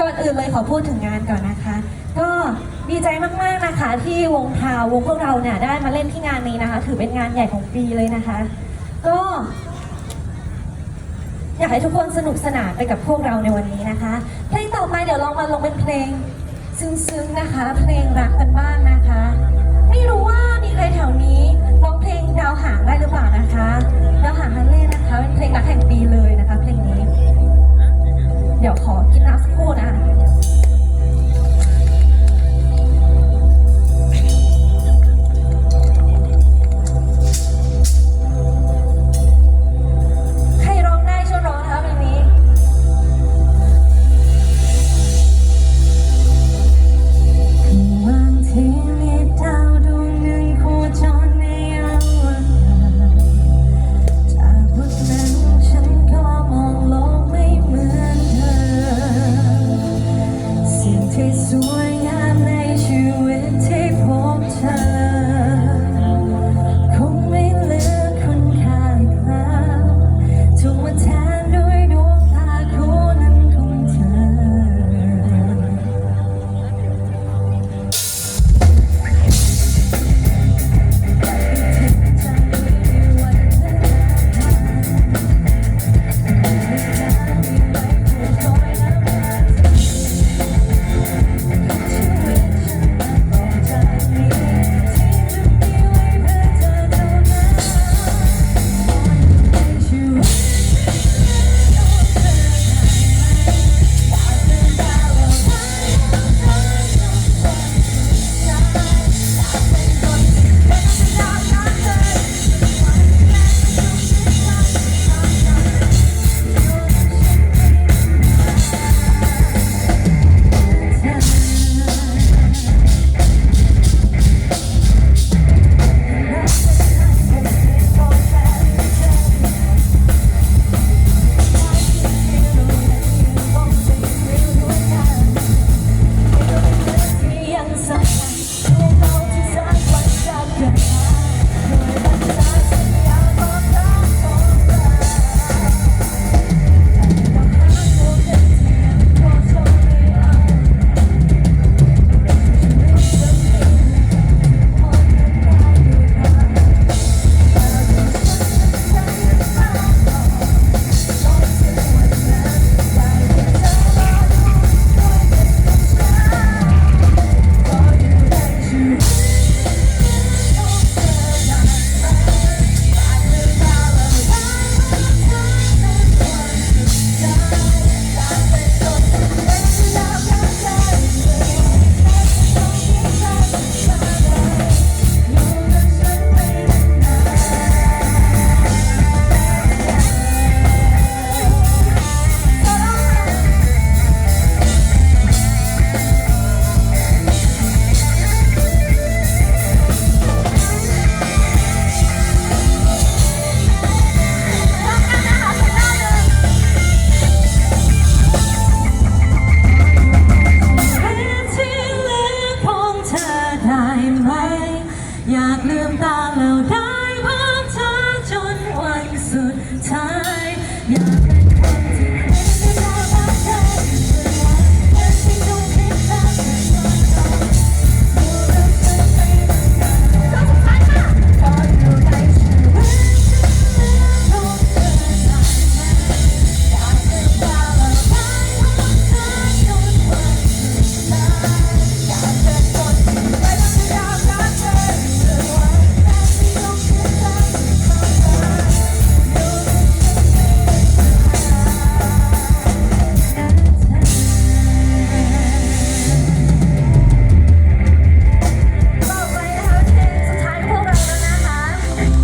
ก่อนอื่นเลยขอพูดถึงงานก่อนนะคะ ก็ดีใจมากๆนะคะ ที่วงพาววงพวกเราเนี่ยได้มาเล่นที่งานนี้นะคะ ถือเป็นงานใหญ่ของปีเลยนะคะ ก็ อยากให้ทุกคนสนุกสนานไปกับพวกเราในวันนี้นะคะเพลงต่อไปเดี๋ยวลองมาลงเป็นเพลงซึ้งๆนะคะ เพลงรักกันบ้างนะคะ ไม่รู้ว่ามีใครแถวนี้ร้องเพลงดาวหางได้หรือเปล่านะคะดาวหาง